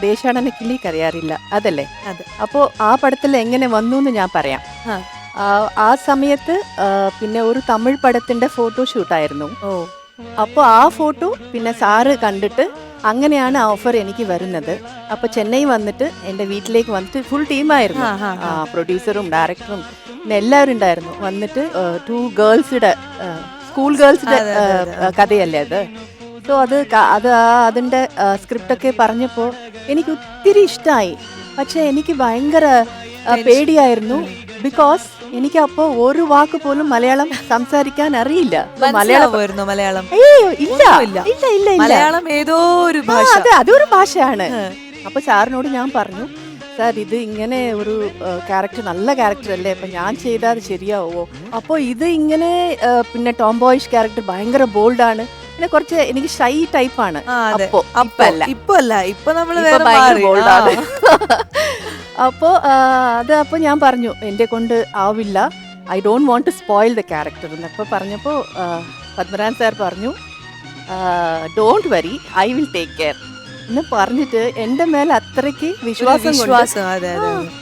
ദേശാടന അറിയാറില്ല കരയാറില്ല. അതല്ലേ? അതെ. അപ്പോൾ ആ പടത്തിൽ എങ്ങനെ വന്നു എന്ന് ഞാൻ പറയാം. ആ. സമയത്ത് പിന്നെ ഒരു തമിഴ് പടത്തിന്റെ ഫോട്ടോഷൂട്ടായിരുന്നു ഓ. അപ്പോൾ ആ ഫോട്ടോ പിന്നെ സാറ് കണ്ടിട്ട് അങ്ങനെയാണ് ഓഫർ എനിക്ക് വരുന്നത്. അപ്പൊ ചെന്നൈ വന്നിട്ട് എന്റെ വീട്ടിലേക്ക് വന്നിട്ട് ഫുൾ ടീമായിരുന്നു. പ്രൊഡ്യൂസറും ഡയറക്ടറും പിന്നെ എല്ലാവരും ഉണ്ടായിരുന്നു. വന്നിട്ട് ടു ഗേൾസിന്റെ സ്കൂൾ ഗേൾസിന്റെ. കഥയല്ലേ അത്? സോ അത് അത് അതിന്റെ സ്ക്രിപ്റ്റൊക്കെ പറഞ്ഞപ്പോൾ എനിക്ക് ഒത്തിരി ഇഷ്ടമായി പക്ഷേ എനിക്ക് ഭയങ്കര പേടിയായിരുന്നു. ബിക്കോസ് എനിക്ക് അപ്പോൾ ഒരു വാക്ക് പോലും മലയാളം സംസാരിക്കാൻ അറിയില്ല. So മലയാളം ഇല്ല. ഇല്ല ഇല്ല മലയാളം ഏതോ ഒരു ഭാഷ. അതെ അതൊരു ഭാഷയാണ്. അപ്പൊ സാറിനോട് ഞാൻ പറഞ്ഞു സാർ ഇത് ഇങ്ങനെ ഒരു ക്യാരക്ടർ നല്ല ക്യാരക്ടർ അല്ലേ? അപ്പൊ ഞാൻ ചെയ്താൽ അത് ശരിയാവോ അപ്പോൾ ഇത് ഇങ്ങനെ പിന്നെ പിന്നെ ടോംബോയിഷ് ക്യാരക്ടർ ഭയങ്കര ബോൾഡാണ് പിന്നെ കുറച്ച് എനിക്ക് ഷൈ ടൈപ്പാണ്. അപ്പോ ഇപ്പൊ. ആണ്. അപ്പോ അത് അപ്പൊ ഞാൻ പറഞ്ഞു എന്റെ കൊണ്ട് ആവില്ല. I don't want to spoil the character എന്നപ്പോൾ പറഞ്ഞപ്പോൾ പത്മരാജൻ സാർ പറഞ്ഞു don't worry I will take care എന്ന് പറഞ്ഞിട്ട് എന്റെ മേലെ അത്രയ്ക്ക് വിശ്വാസം വിശ്വാസം.